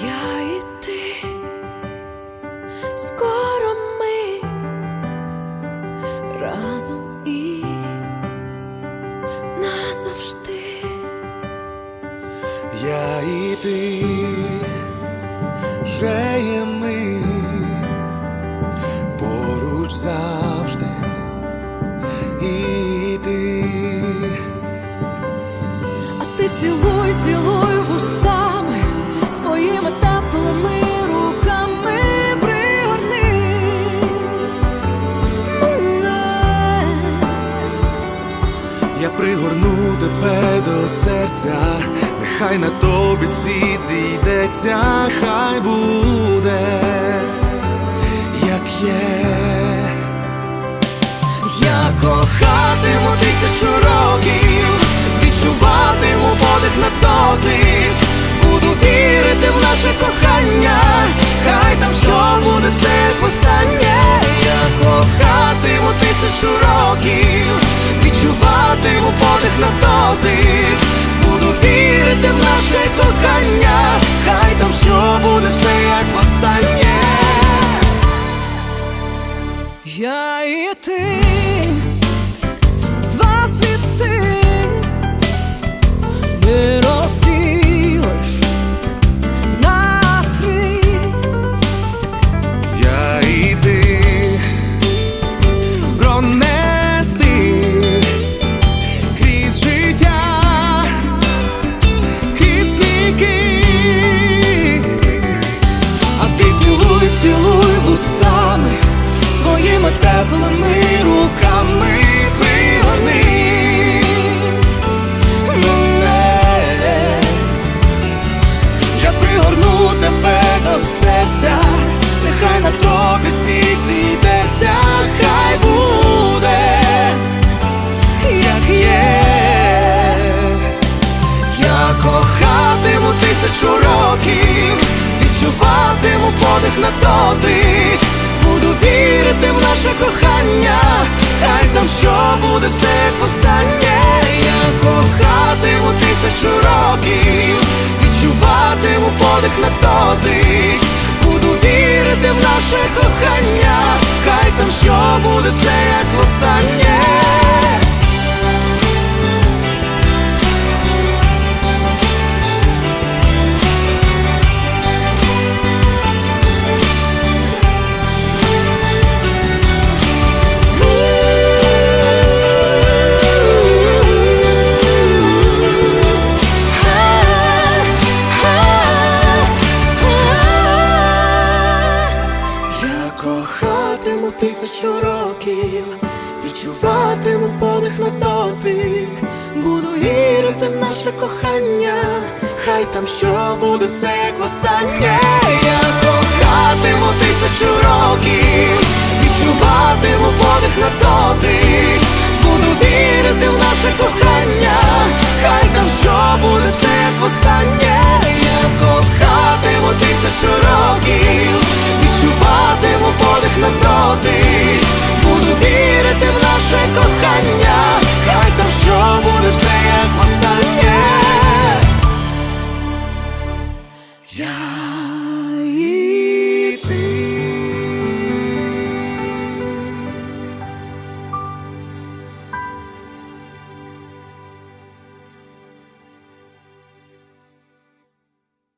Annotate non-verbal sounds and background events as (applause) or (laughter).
я і ти. Скоро ми разом і назавжди. Я і ти. Вже є ми. Пригорну тебе до серця, нехай на тобі світ зійдеться, хай буде, як є. Я кохатиму тисячу років, відчуватиму подих на дотик, буду вірити в наше кохання, хай там що буде все як востаннє. Я кохатиму тисячу років, відчуватиму подих на дотик, буду вірити в наше кохання, хай там тисячу років, відчуватиму подих на дотик, буду вірити в наше кохання, хай там що буде все як востаннє. Я кохатиму тисячу років, відчуватиму подих на дотик, буду вірити в наше кохання, хай там що буде все тисячу років, відчуватиму подих на дотик, буду вірити в наше кохання, хай там що буде все як востаннє, я кохатиму тисячу років, відчувати. (gasps) Yeah.